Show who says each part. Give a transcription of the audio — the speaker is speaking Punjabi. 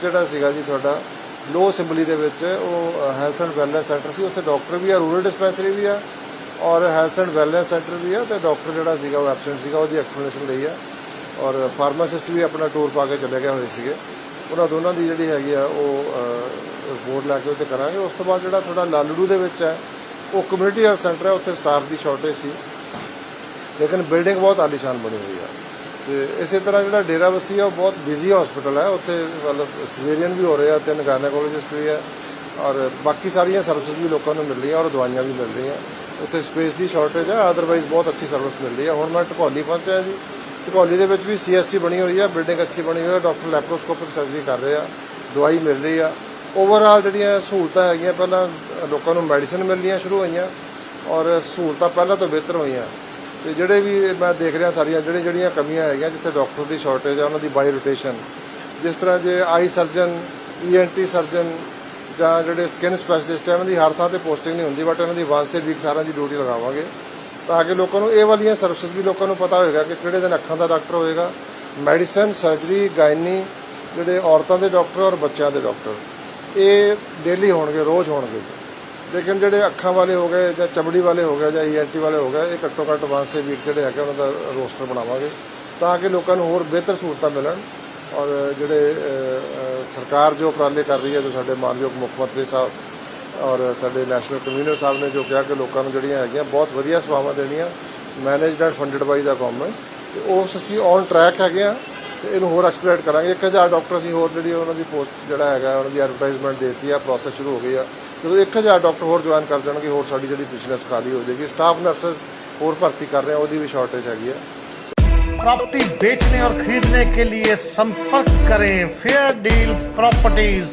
Speaker 1: ਜਿਹੜਾ ਸੀਗਾ ਜੀ ਤੁਹਾਡਾ ਲੋ ਸਿੰਬਲੀ ਦੇ ਵਿੱਚ ਉਹ ਹੈਲਥ ਐਂਡ ਵੈਲਨੈਸ ਸੈਂਟਰ ਸੀ, ਉੱਥੇ ਡਾਕਟਰ ਵੀ ਆ ਰੂਰਲ ਡਿਸਪੈਂਸਰੀ ਵੀ ਆ, ਔਰ ਹੈਲਥ ਐਂਡ ਵੈਲਨੈਸ ਸੈਂਟਰ ਵੀ ਆ, ਤੇ ਡਾਕਟਰ ਜਿਹੜਾ ਸੀਗਾ ਉਹ ਐਬਸੈਂਟ ਸੀਗਾ, ਉਹਦੀ ਐਕਸਪਲੇਨੇਸ਼ਨ ਲਈ ਆ, ਔਰ ਫਾਰਮਾਸਿਸਟ ਵੀ ਆਪਣਾ ਟੂਰ ਪਾ ਕੇ ਚਲੇ ਗਏ ਹੋਏ ਸੀਗੇ। ਉਹਨਾਂ ਦੋਨਾਂ ਦੀ ਜਿਹੜੀ ਹੈਗੀ ਆ, ਉਹ ਰਿਪੋਰਟ ਲੈ ਕੇ ਉੱਤੇ ਕਰਾਂਗੇ। ਉਸ ਤੋਂ ਬਾਅਦ ਜਿਹੜਾ ਤੁਹਾਡਾ ਲਾਲੜੂ ਦੇ ਵਿੱਚ ਹੈ ਉਹ ਕਮਿਊਨਿਟੀ ਹੈਲਥ ਸੈਂਟਰ ਹੈ ਉੱਥੇ ਸਟਾਫ ਦੀ ਸ਼ਾਰਟੇਜ ਸੀ। ਲੇਕਿਨ ਬਿਲਡਿੰਗ ਬਹੁਤ ਆਲੀਸ਼ਾਨ ਬਣੀ ਹੋਈ ਆ। ਤੇ ਇਸੇ ਤਰ੍ਹਾਂ ਜਿਹੜਾ ਡੇਰਾਬੱਸੀ ਆ, ਉਹ ਬਹੁਤ ਬਿਜ਼ੀ ਹਸਪੀਟਲ ਹੈ। ਉੱਥੇ ਮਤਲਬ ਸਿਜ਼ੇਰੀਅਨ ਵੀ ਹੋ ਰਹੇ ਆ, ਤਿੰਨ ਗਾਇਨੋਕੋਲੋਜਿਸਟ ਵੀ ਆ ਔਰ ਬਾਕੀ ਸਾਰੀਆਂ ਸਰਵਿਸਿਜ਼ ਵੀ ਲੋਕਾਂ ਨੂੰ ਮਿਲ ਰਹੀਆਂ ਔਰ ਦਵਾਈਆਂ ਵੀ ਮਿਲ ਰਹੀਆਂ। ਉੱਥੇ ਸਪੇਸ ਦੀ ਸ਼ਾਰਟੇਜ ਆ ਅਦਰਵਾਈਜ਼ ਬਹੁਤ ਅੱਛੀ ਸਰਵਿਸ ਮਿਲ ਰਹੀ ਹੈ ਹੁਣ ਮੈਂ ਟਕੋਲੀ ਪਹੁੰਚਿਆ ਜੀ। ਢਕੌਲੀ ਦੇ ਵਿੱਚ ਵੀ ਸੀਐਸਸੀ ਬਣੀ ਹੋਈ ਹੈ ਬਿਲਡਿੰਗ ਅੱਛੀ ਬਣੀ ਹੋਈ ਆ ਡਾਕਟਰ ਲੈਪਰੋਸਕੋਪਿਕ ਸਰਜਰੀ ਕਰ ਰਹੇ ਆ, ਦਵਾਈ ਮਿਲ ਰਹੀ ਆ। ਓਵਰਆਲ ਜਿਹੜੀਆਂ ਸਹੂਲਤਾਂ ਹੈਗੀਆਂ, ਪਹਿਲਾਂ ਲੋਕਾਂ ਨੂੰ ਮੈਡੀਸਿਨ ਮਿਲਣੀਆਂ ਸ਼ੁਰੂ ਹੋਈਆਂ ਔਰ ਸਹੂਲਤਾਂ ਪਹਿਲਾਂ ਤੋਂ ਬਿਹਤਰ ਹੋਈਆਂ। ਤੇ ਜਿਹੜੇ ਵੀ ਮੈਂ ਦੇਖ ਰਿਹਾ ਸਾਰੀਆਂ, ਜਿਹੜੇ ਜਿਹੜੀਆਂ ਕਮੀਆਂ ਹੈਗੀਆਂ, ਜਿੱਥੇ ਡਾਕਟਰ ਦੀ ਸ਼ਾਰਟੇਜ ਆ, ਉਹਨਾਂ ਦੀ ਬਾਈ ਰੋਟੇਸ਼ਨ ਜਿਸ ਤਰ੍ਹਾਂ ਜੇ ਆਈ ਸਰਜਨ ਈਐਨਟੀ ਸਰਜਨ ਜਾਂ ਜਿਹੜੇ ਸਕਿਨ ਸਪੈਸ਼ਲਿਸਟ ਹੈ ਉਹਨਾਂ ਦੀ ਹਰ ਥਾਂ ਤੇ ਪੋਸਟਿੰਗ ਨਹੀਂ ਹੁੰਦੀ ਬਟ ਇਹਨਾਂ ਦੀ ਵਾਂਸ ਸੇ ਵੀਕ ਸਾਰਿਆਂ ਦੀ ਡਿਊਟੀ ਲਗਾਵਾਂਗੇ। ਤਾਂ ਕਿ ਲੋਕਾਂ ਨੂੰ ਇਹ ਵਾਲੀਆਂ ਸਰਵਿਸਿਜ਼ ਵੀ ਲੋਕਾਂ ਨੂੰ ਪਤਾ ਹੋਏਗਾ ਕਿ ਕਿਹੜੇ ਦਿਨ ਅੱਖਾਂ ਦਾ ਡਾਕਟਰ ਹੋਏਗਾ। ਮੈਡੀਸਨ ਸਰਜਰੀ ਗਾਇਨੀ ਜਿਹੜੇ ਔਰਤਾਂ ਦੇ ਡਾਕਟਰ ਔਰ ਬੱਚਿਆਂ ਦੇ ਡਾਕਟਰ ਇਹ ਡੇਲੀ ਹੋਣਗੇ, ਰੋਜ਼ ਹੋਣਗੇ। ਲੇਕਿਨ ਜਿਹੜੇ ਅੱਖਾਂ ਵਾਲੇ ਹੋ ਗਏ ਜਾਂ ਚਮੜੀ ਵਾਲੇ ਹੋ ਗਏ ਜਾਂ ਈਐਨਟੀ ਵਾਲੇ ਹੋ ਗਏ, ਇਹ ਘੱਟੋ ਘੱਟ ਵਾਂਸੇ ਵੀਕ ਜਿਹੜੇ ਹੈਗੇ ਉਹਨਾਂ ਦਾ ਰੋਸਟਰ ਬਣਾਵਾਂਗੇ ਤਾਂ ਕਿ ਲੋਕਾਂ ਨੂੰ ਹੋਰ ਬਿਹਤਰ ਸਹੂਲਤਾਂ ਮਿਲਣ ਔਰ ਜਿਹੜੇ ਸਰਕਾਰ ਜੋ ਉਪਰਾਲੇ ਕਰ ਰਹੀ ਹੈ, ਜੋ ਸਾਡੇ ਮਾਨਯੋਗ ਮੁੱਖ ਮੰਤਰੀ ਸਾਹਿਬ ਔਰ ਸਾਡੇ ਨੈਸ਼ਨਲ ਕਨਵੀਨਰ ਸਾਹਿਬ ਨੇ ਜੋ ਕਿਹਾ ਕਿ ਲੋਕਾਂ ਨੂੰ ਜਿਹੜੀਆਂ ਹੈਗੀਆਂ ਬਹੁਤ ਵਧੀਆ ਸੇਵਾਵਾਂ ਦੇਣੀਆਂ, managed and funded by the government ਤੇ ਉਸ ਅਸੀਂ ਔਨ ਟਰੈਕ ਹੈਗੇ ਆ। ਤੇ ਇਹਨੂੰ ਹੋਰ ਐਕਸਪਲੋਰੇਟ ਕਰਾਂਗੇ 1000 ਡਾਕਟਰ ਅਸੀਂ ਹੋਰ ਜਿਹੜੀ ਉਹਨਾਂ ਦੀ ਪੋਸਟ ਜਿਹੜਾ ਹੈਗਾ ਉਹਨਾਂ ਦੀ ਐਡਵਰਟਾਈਜ਼ਮੈਂਟ ਦੇਤੀ ਆ ਪ੍ਰੋਸੈਸ ਸ਼ੁਰੂ ਹੋ ਗਈ ਆ ਜਦੋਂ 1000 ਡਾਕਟਰ ਹੋਰ ਜੁਆਇਨ ਕਰ ਜਾਣਗੇ ਹੋਰ ਸਾਡੀ ਜਿਹੜੀ ਬਿਜ਼ਨਸ ਖਾਲੀ ਹੋ ਜਾਏਗੀ ਸਟਾਫ ਨਰਸਸ ਹੋਰ ਭਰਤੀ ਕਰ ਰਹੇ ਆ ਉਹਦੀ ਵੀ ਸ਼ਾਰਟੇਜ ਹੈਗੀ ਆ
Speaker 2: प्रॉपर्टी बेचने और खरीदने के लिए संपर्क करें फेयर डील प्रॉपर्टीज